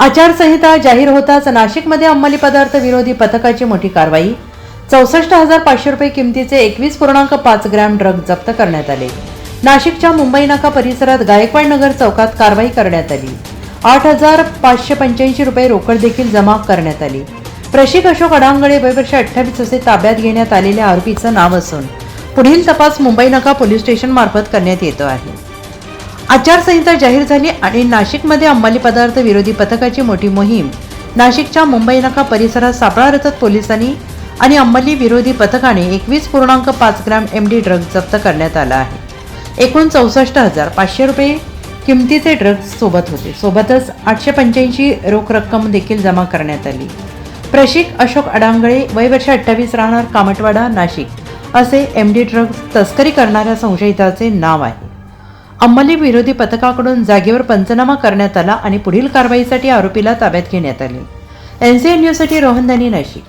आचारसंहिता जाहीर होताच नाशिकमध्ये अंमली पदार्थ विरोधी पथकाची मोठी कारवाई. चौसष्ट हजार पाचशे रुपये किमतीचे एकवीस पूर्णांक पाच ग्रॅम ड्रग जप्त करण्यात आले. नाशिकच्या मुंबई नाका परिसरात गायकवाड नगर चौकात कारवाई करण्यात आली. आठ हजार पाचशे पंच्याऐंशी रुपये रोकड देखील जमा करण्यात आली. प्रशिक अशोक अडांगळे वयवर्ष अठ्ठावीस असे ताब्यात घेण्यात आलेल्या आरोपीचं नाव असून पुढील तपास मुंबई नाका पोलीस स्टेशन मार्फत करण्यात येतो आहे. आचारसंहिता जाहीर झाली आणि नाशिकमध्ये अंमली पदार्थ विरोधी पथकाची मोठी मोहीम. नाशिकच्या मुंबई नाका परिसरात सापळा रचत पोलिसांनी आणि अंमली विरोधी पथकाने एकवीस पूर्णांक पाच ग्रॅम एम डी ड्रग्ज जप्त करण्यात आला आहे. एकूण चौसष्ट हजार पाचशे रुपये किमतीचे ड्रग्ज सोबत होते. सोबतच आठशे पंच्याऐंशी रोख रक्कम देखील जमा करण्यात आली. प्रशिक अशोक अडांगळे वय वर्ष अठ्ठावीस राहणार कामटवाडा नाशिक. असे एम डी ड्रग्ज तस्करी करणाऱ्या संशयिताचे नाव आहे. अंमली विरोधी पथकाकडून जागेवर पंचनामा करण्यात आला आणि पुढील कारवाईसाठी आरोपीला ताब्यात घेण्यात आले. एन सी एन न्यूजसाठी रोहन दानी नाशिक.